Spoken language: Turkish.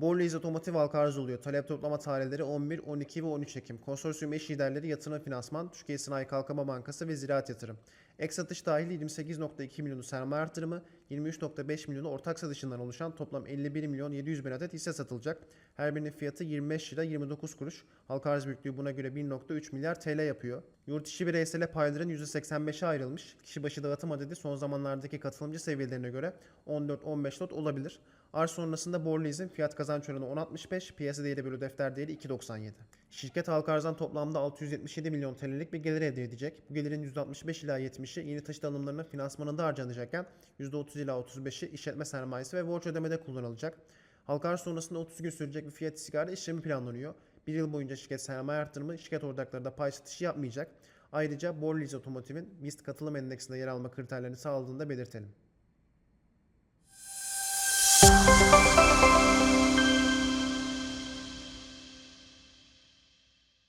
Borleyiz Otomotiv halka arz oluyor. Talep toplama tarihleri 11, 12 ve 13 Ekim. Konsorsiyum eş liderleri Yatırım Finansman, Türkiye Sanayi Kalkınma Bankası ve Ziraat Yatırım. Ek satış dahil 28.2 milyonu sermaye artırımı, 23.5 milyonu ortak satışından oluşan toplam 51 milyon 700 bin adet hisse satılacak. Her birinin fiyatı 25 lira 29 kuruş. Halka arz büyüklüğü buna göre 1.3 milyar TL yapıyor. Yurt içi bireysele payların %85'e ayrılmış. Kişi başı dağıtım adedi son zamanlardaki katılımcı seviyelerine göre 14-15 lot olabilir. Arz sonrasında Borleys'in fiyat kazanç oranı 10.65, piyasa değeri bölü defter değeri 2.97. Şirket halka arzdan toplamda 677 milyon TL'lik bir gelir elde edecek. Bu gelirin %65 ila 70'i yeni taşıt alımlarının finansmanında harcanacakken %30 ila 35'i işletme sermayesi ve borç ödemede kullanılacak. Halka arz sonrasında 30 gün sürecek bir fiyat istikrarı işlemi planlanıyor. Bir yıl boyunca şirket sermaye arttırımı, şirket ortakları da pay satışı yapmayacak. Ayrıca Borleys Otomotiv'in BIST katılım endeksinde yer alma kriterlerini sağladığını da belirtelim.